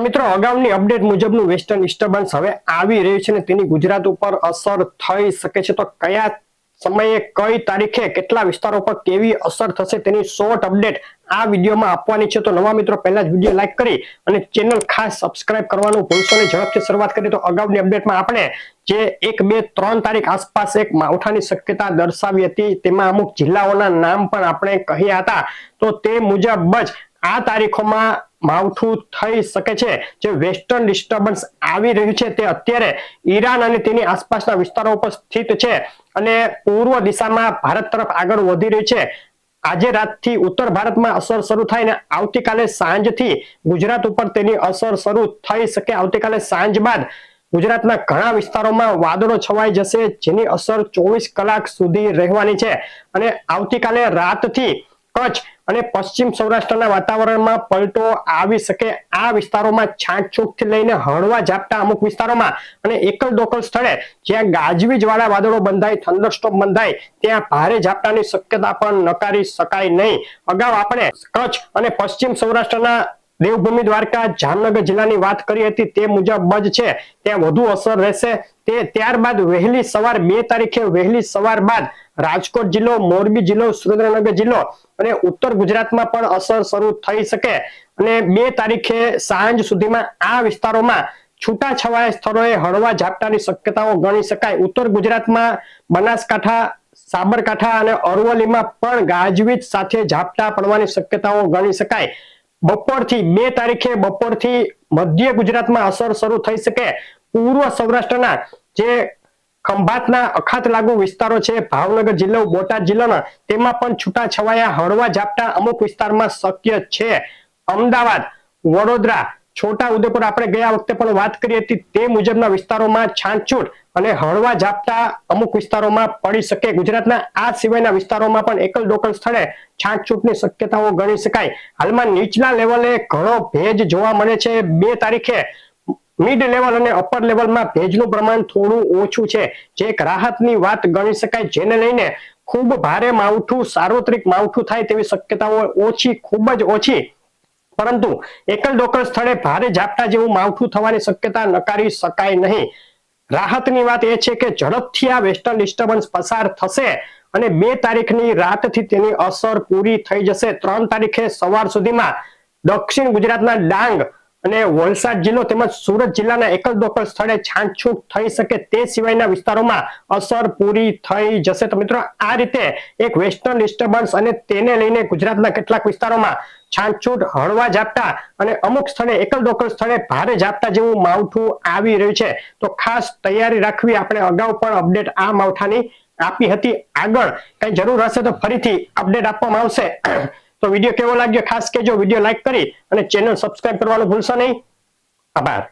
મિત્રો, અગાઉની અપડેટ મુજબનું વેસ્ટર્ન ડિસ્ટર્બન્સ હવે આવી રહ્યું છે ને તેની ગુજરાત ઉપર અસર થઈ શકે છે. તો કયા સમયે, કઈ તારીખે, કેટલા વિસ્તારો પર કેવી અસર થશે તેની શોર્ટ અપડેટ આ વિડીયોમાં આપવાની છે. તો નવા મિત્રો, પહેલા જ વીડિયો લાઈક કરી અને ચેનલ ખાસ સબસ્ક્રાઇબ કરવાનું ભૂલશો નહીં. ઝડપથી શરૂઆત કરીએ તો અગાઉની અપડેટમાં આપણે જે એક, બે, ત્રણ તારીખ આસપાસ એક માવઠાની શક્યતા દર્શાવી હતી, તેમાં અમુક જિલ્લાઓના નામ પણ આપણે કહ્યા હતા. તો તે મુજબ જ આ તારીખોમાં માવઠું થઈ શકે છે. જે વેસ્ટર્ન ડિસ્ટર્બન્સ આવી રહ્યું છે તે અત્યારે ઈરાન અને તેની આસપાસના વિસ્તારો ઉપર સ્થિત છે અને પૂર્વ દિશામાં ભારત તરફ આગળ વધી રહ્યું છે. આજે રાતથી ઉત્તર ભારતમાં અસર શરૂ થાય ને આવતીકાલે સાંજથી ગુજરાત ઉપર તેની અસર શરૂ થઈ શકે. આવતીકાલે સાંજ બાદ ગુજરાતના ઘણા વિસ્તારોમાં વાદળો છવાઈ જશે, જેની અસર ચોવીસ કલાક સુધી રહેવાની છે. અને આવતીકાલે રાતથી કચ્છ અને પશ્ચિમ સૌરાષ્ટ્રના વાતાવરણમાં પલટો આવી શકે આ વિસ્તારોમાં છાંટછૂટથી લઈને હળવા ઝાપટા અમુક વિસ્તારોમાં અને એકલ દોકલ સ્થળે જ્યાં ગાજવીજ વાળા વાદળો બંધાય, થંડરસ્ટોપ બંધાય, ત્યાં ભારે ઝાપટાની શક્યતા પણ નકારી શકાય નહીં. અગાઉ આપણે કચ્છ અને પશ્ચિમ સૌરાષ્ટ્રના દેવભૂમિ દ્વારકા જામનગર જિલ્લાની વાત કરી હતી તે મુજબ જ છે. તે વધુ અસર રહેશે. તે ત્યારબાદ વહેલી સવાર બે તારીખે વહેલી સવાર બાદ રાજકોટ જિલ્લો, મોરબી જિલ્લો, સુરેન્દ્રનગર જિલ્લો અને ઉત્તર ગુજરાતમાં પણ અસર શરૂ થઈ શકે. અને બે તારીખે સાંજ સુધીમાં આ વિસ્તારોમાં છૂટા છવાયા સ્થળોએ હળવા ઝાપટાની શક્યતાઓ ગણી શકાય. ઉત્તર ગુજરાતમાં બનાસકાંઠા, સાબરકાંઠા અને અરવલ્લીમાં પણ ગાજવીજ સાથે ઝાપટા પડવાની શક્યતાઓ ગણી શકાય. બપોરથી બે તારીખે બપોરથી મધ્ય ગુજરાતમાં અસર શરૂ થઈ શકે. પૂર્વ સૌરાષ્ટ્રના જે ખંભાતના અખાત લાગુ વિસ્તારો છે, ભાવનગર જિલ્લો, બોટાદ જિલ્લાના, તેમાં પણ છૂટા છવાયા હળવા ઝાપટા અમુક વિસ્તારમાં શક્ય છે. અમદાવાદ, વડોદરા છોટા ઉદેપુર આપણે ગયા વખતે પણ વાત કરી હતી તે મુજબના વિસ્તારોમાં છાંટછૂટ અને હળવા ઝાપટા અમુક વિસ્તારોમાં પડી શકે. ગુજરાતના આ સિવાયના વિસ્તારોમાં પણ એકલ ડોકલ સ્થળે છાંટછૂટની શક્યતાઓ ગણી શકાય. હાલમાં નીચલા લેવલે ઘણો ભેજ જોવા મળે છે. બે તારીખે મિડ લેવલ અને અપર લેવલમાં ભેજનું પ્રમાણ થોડું ઓછું છે. જે એક રાહતની વાત ગણી શકાય. જેને લઈને ખૂબ ભારે માવઠું, સાર્વત્રિક માવઠું થાય તેવી શક્યતાઓ ઓછી, ખૂબ જ ઓછી. પરંતુ એકલ ડોકલ સ્થળે ભારે ઝાપટા જેવું માવઠું થવાની શક્યતા નકારી શકાય નહીં. રાહતની વાત એ છે કે ઝડપથી આ વેસ્ટર્ન ડિસ્ટર્બન્સ પસાર થશે અને બે તારીખની રાતથી તેની અસર પૂરી થઈ જશે. ત્રણ તારીખે સવાર સુધીમાં દક્ષિણ ગુજરાતના ડાંગ અને વલસાડ જિલ્લો તેમજ સુરત જિલ્લાના એકલ દોકલ સ્થળે છાંટછૂટ થઈ શકે તે સિવાયના વિસ્તારોમાં અસર પૂરી થઈ જશે. તો મિત્રો, આ રીતે એક વેસ્ટર્ન ડિસ્ટર્બન્સ અને તેને લઈને ગુજરાતના કેટલાક વિસ્તારોમાં છાંટછૂટ હળવા ઝાપટા અને અમુક સ્થળે એકલ દોકલ સ્થળે ભારે ઝાપટા જેવું માવઠું આવી રહ્યું છે. તો ખાસ તૈયારી રાખવી. આપણે અગાઉ પણ અપડેટ આ માવઠાની આપી હતી. આગળ કઈ જરૂર હશે તો ફરીથી અપડેટ આપવામાં આવશે. તો વીડિયો કેવો લાગ્યો? ખાસ કેજો વીડિયો લાઈક કરી અને ચેનલ સબસ્ક્રાઇબ કરવાનું ભૂલશો નહીં. આભાર.